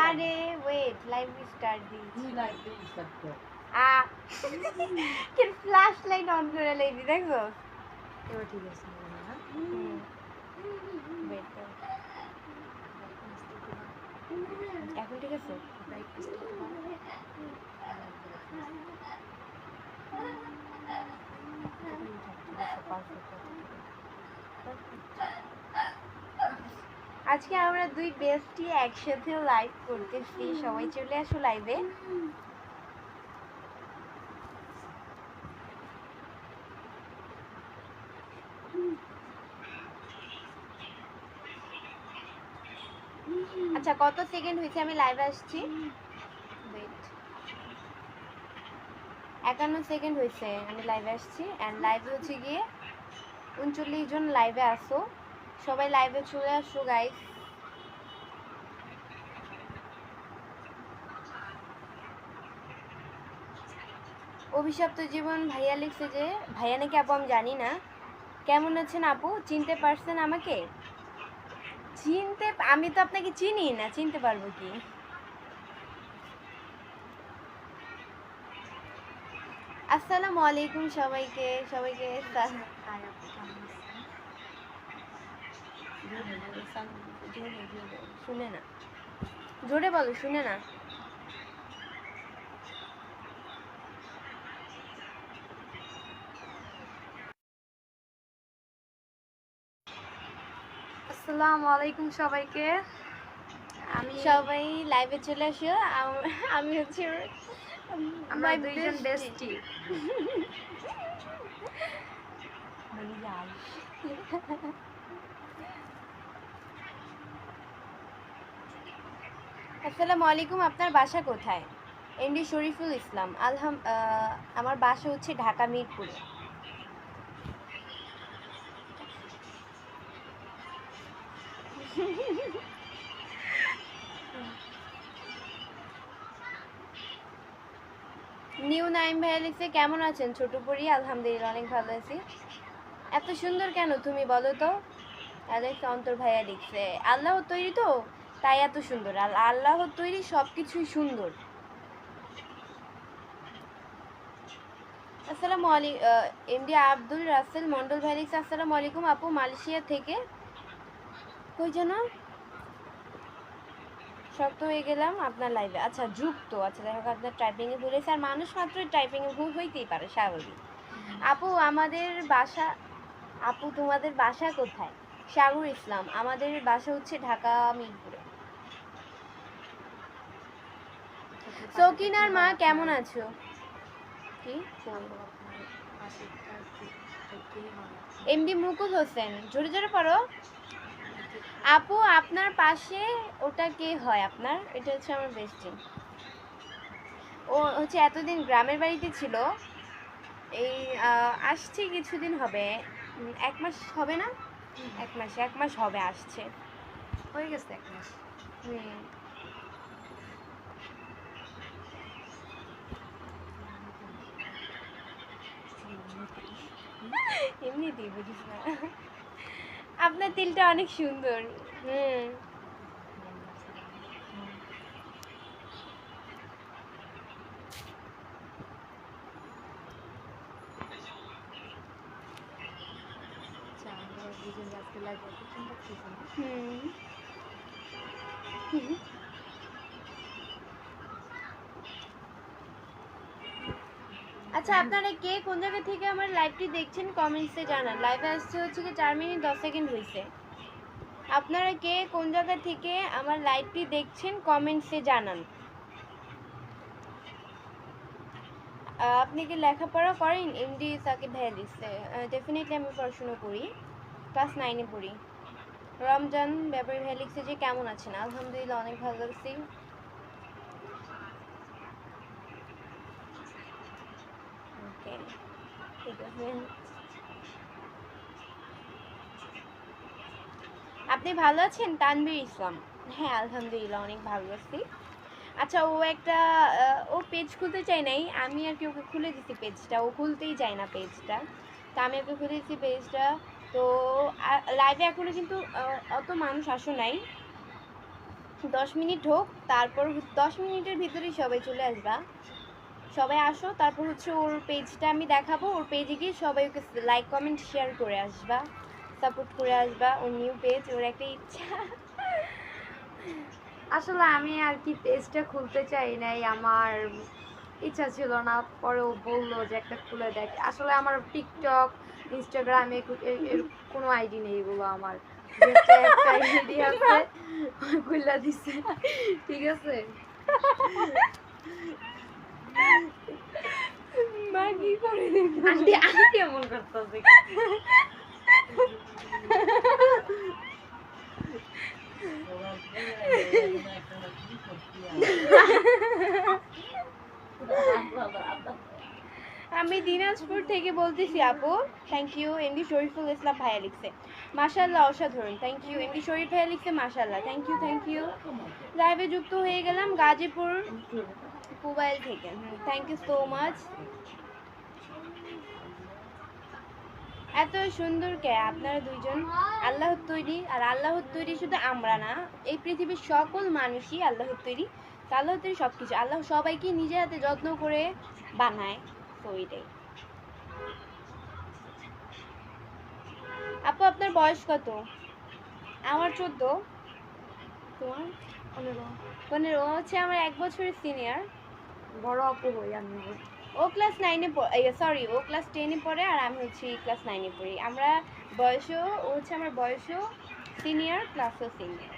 আরে weight live start দিই তুই লাগবে স্টার্ট কর আ কি ফ্ল্যাশ লাইট অন করে লাইবি দেখো এবার ঠিক আছে। এখন ঠিক আছে আজকে আমরা দুই বেস্টি একসাথে লাইভ করতেছি সবাই চলে আসো লাইভে আচ্ছা কত সেকেন্ড হয়েছে? আমি লাইভে আসছি. একান্ন সেকেন্ড হয়েছে। আমি লাইভে আসছি। অ্যান্ড লাইভে হচ্ছে গিয়ে উনচল্লিশ জন লাইভে আসো। সবাই লাইভে চলে আসো গাইস অভিশপ্ত জীবন ভাইয়া লিখছে যে ভাইয়া নাকি আপু আমি জানি না। কেমন আছেন আপু? চিনতে পারছেন আমাকে? চিনতে আমি তো আপনাকে চিনি না চিনতে পারব কি? আসসালামু আলাইকুম সবাইকে সবাইকে শুনে না। জোরে বলো শুনে না। আসসালামু আলাইকুম সবাইকে। আমি সবাই লাইভে চলে আসো। আম- হচ্ছে আমরা দুইজন। বেস্টি আসসালামু আলাইকুম, আপনার বাসা কোথায়? এমডি শরীফুল ইসলাম, আলহাম আমার বাসা হচ্ছে ঢাকা মিরপুরে। নিউ নাইম ভাইয়া লিখছে কেমন আছেন? ছোট পরি আলহামদুলিল্লাহ, অনেক ভালো আছি। এত সুন্দর কেন তুমি বলো তো? অন্তর ভাইয়া লিখছে আল্লাহ তৈরি তো? তাই এত সুন্দর। আর আল্লাহর তৈরি সব কিছুই সুন্দর। আসসালামু আলাইকুম এমডি আব্দুল রাসেল মন্ডল লিখছে, আসসালামু আলাইকুম আপু, মালয়েশিয়া থেকে কই যেন শক্ত হয়ে গেলাম আপনার লাইভে আচ্ছা যুক্ত। আচ্ছা দেখো আপনার টাইপিংয়ে ভুল হয়েছে। আর মানুষ মাত্র টাইপিংয়ে ভুল হইতেই পারে, স্বাভাবিক। আপু, আমাদের বাসা, আপু তোমাদের বাসা কোথায়? সাগর ইসলাম। আমাদের বাসা হচ্ছে ঢাকা মিরপুরে। সকিনার মা কেমন আছো? কি? এমডি মুকুল হোসেন জোরে জোরে পড়ো। আপু আপনার পাশে ওটা কে হয় আপনার? এটা হচ্ছে আমার বেস্টি ও হচ্ছে এতদিন গ্রামের বাড়িতে ছিল। এই আসছে কিছুদিন হবে। এক মাস হবে না? এক মাস এক মাস হবে আসছে। হয়ে গেছে এক মাস। হুম। এমনিতেই বুঝিস না। আপনার তিলটা অনেক সুন্দর। হুম। আচ্ছা পছন্দ হুম। আচ্ছা আপনারা কে? কোন জায়গা থেকে আমার লাইভটি দেখছেন? কমেন্টসে জানান। লাইভে আসছে হচ্ছে কি চার মিনিট দশ সেকেন্ড হয়েছে। আপনারা কে? কোন জায়গা থেকে আমার লাইভটি দেখছেন? কমেন্টসে জানান। আপনি কি লেখাপড়া করেন? এমডি সাকিব দিচ্ছে ডেফিনেটলি আমি পড়াশোনা করি। ক্লাস নাইনে পড়ি। রমজান ব্যাপারী লিখছে যে কেমন আছেন? আলহামদুলিল্লাহ, অনেক ভালো আছি ওকে ঠিক আছে আপনি ভালো আছেন? তানবির ইসলাম। হ্যাঁ আলহামদুলিল্লাহ, অনেক ভালো আছি। আচ্ছা ও একটা ও পেজ খুলতে চাই নাই। আমি আর কি ওকে খুলে দিছি পেজটা ও খুলতেই চায় না পেজটা তা আমি ওকে খুলে দিছি পেজটা তো লাইভে এখনও কিন্তু অত মানুষ আসো নাই। দশ মিনিট হোক, তারপর দশ মিনিটের ভিতরেই সবাই চলে আসবা। সবাই আসো তারপর হচ্ছে ওর পেজটা আমি দেখাবো। ওর পেজে গিয়ে সবাই ওকে লাইক কমেন্ট শেয়ার করে আসবা সাপোর্ট করে আসবা ওর নিউ পেজ ওর একটা ইচ্ছা। আসলে আমি আর কি পেজটা খুলতে চাই নাই আমার ইচ্ছা ছিল না। পরে ও বলল যে একটা খুলে দেখ। আসলে আমার টিকটক ইনস্টাগ্রামে এর কোনো আইডি নেই এগুলো আমার। আইডি আছে। দিছে। ঠিক আছে? মা কি করে আন্টি আন্টি এমন করতেছে? আমি দিনাজপুর থেকে বলতেছি আপু thank you MD Shariful Islam ভাইয়া লিখছে। মাশাল্লাহ অসাধারণ। থ্যাংক ইউ এমডি শরীফ ভাইয়া লিখছে মাশাল্লাহ থ্যাংক ইউ থ্যাংক ইউ লাইভে যুক্ত হয়ে গেলাম গাজীপুর মোবাইল থেকে। থ্যাংক ইউ সো মাচ এত সুন্দর কে? আপনারা দুইজন। আল্লাহর তৈরি, আর আল্লাহর তৈরি শুধু আমরা না, এই পৃথিবীর সকল মানুষই আল্লাহর তৈরি। আল্লাহর তৈরি সব কিছু আল্লাহ সবাইকে নিজের হাতে যত্ন করে বানায়। তো ওইটাই আপু, আপনার বয়স কত? আমার চোদ্দ। তোমার? পনেরো। পনেরো। হচ্ছে আমার এক বছরের সিনিয়র বড় আপু হই আমি। ও ক্লাস নাইনে সরি ও ক্লাস টেনে পড়ে আর আমি হচ্ছে ক্লাস নাইনে পড়ি। আমরা বয়সও, ও হচ্ছে আমার বয়সও সিনিয়র ক্লাসও সিনিয়র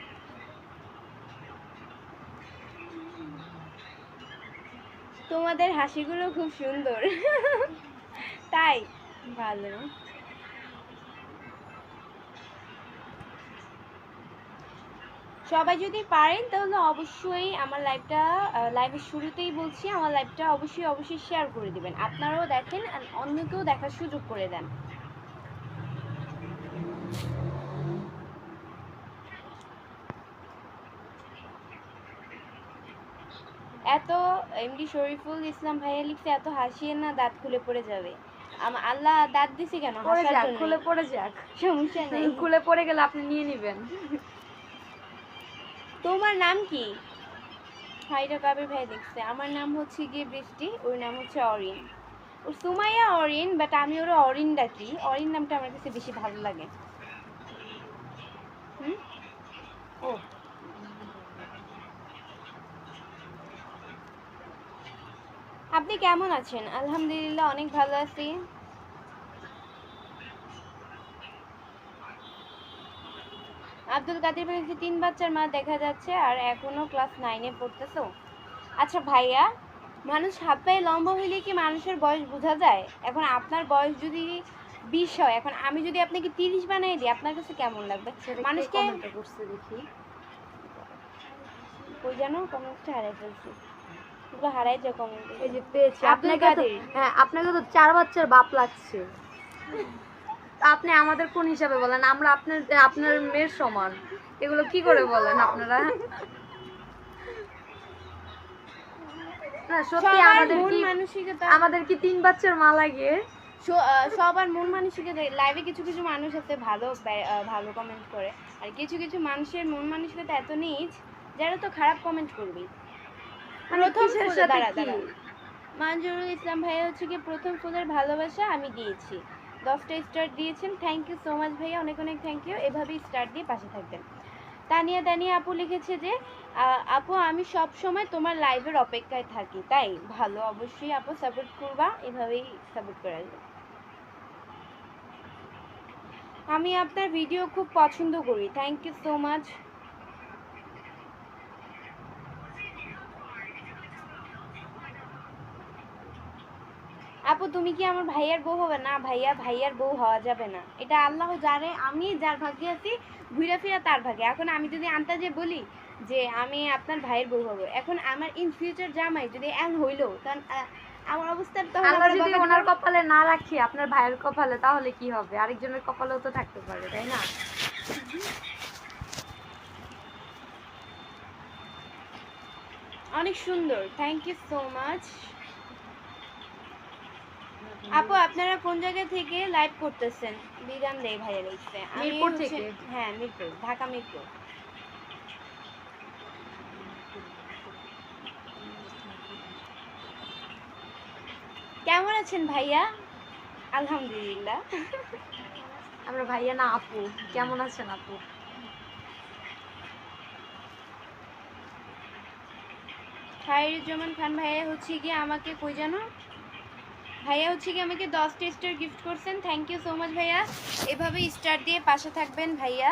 তোমাদের হাসিগুলো খুব সুন্দর। তাই, ভালো। সবাই যদি পারেন তাহলে অবশ্যই আমার লাইভটা লাইভের শুরুতেই বলছি আমার লাইভটা অবশ্যই অবশ্যই শেয়ার করে দিবেন। আপনারাও দেখেন আর অন্যকেও দেখার সুযোগ করে দেন। এত এমডি শরীফুল ইসলাম ভাইয়া লিখছে এত হাসিয়ে না দাঁত খুলে পড়ে যাবে। আম- আল্লাহ দাঁত দিছে কেন? খুলে পড়ে যাক। সমস্যা নেই। খুলে পড়ে গেলে আপনি নিয়ে নেবেন। তোমার নাম কি? হাইটা কাবির ভাই দেখছে। আমার নাম হচ্ছে গিয়ে বৃষ্টি, ওর নাম হচ্ছে অরিন। ওর সুমাইয়া অরিন বাট আমি ওর অরিন ডাকি। অরিন নামটা আমার কাছে বেশি ভালো লাগে। হুম? ও। আপনি কেমন আছেন? আলহামদুলিল্লাহ, অনেক ভালো আছি। আব্দুল কাদের ভাই তিন বাচ্চার মা দেখা যাচ্ছে আর এখনও ক্লাস নাইনে পড়তেছো। আচ্ছা ভাইয়া মানুষ হাত পায়ে লম্বা হইলে কি মানুষের বয়স বোঝা যায়? এখন আপনার বয়স যদি বিশ হয় এখন আমি যদি আপনাকে তিরিশ বানাই দিই আপনার কাছে কেমন লাগবে? মানুষকে দেখি। ওই জানো? কমেন্টটা হারাই ফেলছি। এগুলো হারাই যায় কমেন্ট এই যে পেয়েছি আপনাকে হ্যাঁ আপনাকে তো চার বাচ্চার বাপ লাগছে। আপনি আমাদের কোন হিসাবে বলেন? আমরা আপনার আপনার মেয়ের সমান। এগুলো কি করে বলেন আপনারা? না সত্যি সবার আমাদের মন কি আমাদের কি তিন বাচ্চার মা লাগে? সবার মন মানসিকতা লাইভে কিছু কিছু মানুষ আছে ভালো ভালো কমেন্ট করে। আর কিছু কিছু মানুষের মন মানসিকতা এত নিচ যারা তো খারাপ কমেন্ট করবে। মানে প্রথম দাঁড়া, দাঁড়া। ইসলাম ভাইয়া হচ্ছে কি প্রথম ফুলের ভালোবাসা আমি দিয়েছি। দশটা স্টার দিয়েছেন। থ্যাংক ইউ সো মাচ ভাইয়া। অনেক অনেক থ্যাংক ইউ এভাবেই স্টার দিয়ে পাশে থাকবেন। তানিয়া তানিয়া আপু লিখেছে যে আপু, আমি সব সময় তোমার লাইভের অপেক্ষায় থাকি, তাই? ভালো, অবশ্যই আপু সাপোর্ট করবা। এভাবেই সাপোর্ট করে আসবে আমি আপনার ভিডিও খুব পছন্দ করি। থ্যাংক ইউ সো মাচ আপু তুমি কি আমার ভাইয়ার বউ হবে? না ভাইয়া ভাইয়ার বউ হওয়া যাবে না। এটা আল্লাহ জানে আমি যার ভাগ্যে আছি ঘুরে ফিরা তার ভাগ্যে। এখন আমি যদি আন্তাজে বলি যে আমি আপনার ভাইয়ের বউ হব এখন আমার ইন ফিউচার জামাই যদি এমন হইল আহ, আমার অবস্থা তখন আল্লাহ যদি ওনার কপালে না রাখি আপনার ভাইয়ের কপালে তাহলে কি হবে? আরেকজনের কপালেও তো থাকতে পারে তাই না? অনেক সুন্দর। থ্যাংক ইউ সো মাচ আপু আপনারা কোন জায়গা থেকে লাইভ করতেছেন? বিরাম দেই ভাইয়া লিখছে মিরপুর থেকে। হ্যাঁ মিরপুর ঢাকা মিরপুর। কেমন আছেন ভাইয়া? আলহামদুলিল্লাহ। আমরা ভাইয়া না আপু। কেমন আছেন আপু? খায়রুজ্জামান খান ভাইয়া হচ্ছে গিয়ে আমাকে কই জানো? ভাইয়া হচ্ছে কি আমাকে দশটা স্টার গিফট করছেন। থ্যাংক ইউ সো মাচ ভাইয়া। এভাবে স্টার দিয়ে পাশে থাকবেন ভাইয়া।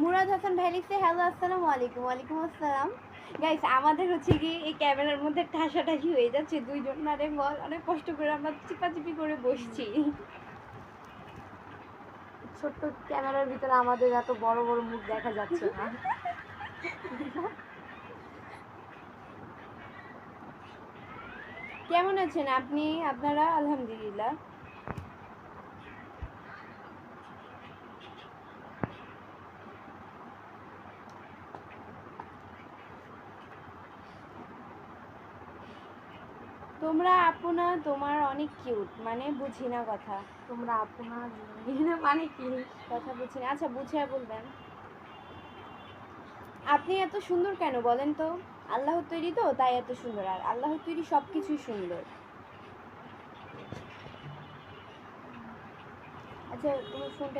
মুরাদ হাসান ভাই লিখছে হ্যালো আসসালামু আলাইকুম, ওয়ালাইকুম আসসালাম। গাইস আমাদের হচ্ছে কি এই ক্যামেরার মধ্যে ঠাসাঠাসি হয়ে যাচ্ছে। দুইজন আরে বল, অনেক কষ্ট করে আমরা চিপাচিপি করে বসছি। ছোট্ট ক্যামেরার ভিতরে আমাদের এত বড় বড় মুখ দেখা যাচ্ছে না। কেমন আছেন আপনি? আপনারা? আলহামদুলিল্লাহ। তোমরা আপনা তোমার অনেক কিউট মানে বুঝি না কথা। তোমরা আপু না মানে কি? কথা বুঝি না। আচ্ছা বুঝিয়ে বলবেন। আপনি এত সুন্দর কেন বলেন তো? আল্লাহর তৈরি তো তাই এত সুন্দর। আর আল্লাহর তৈরি সব কিছুই সুন্দর। আচ্ছা তোমার ফোনটা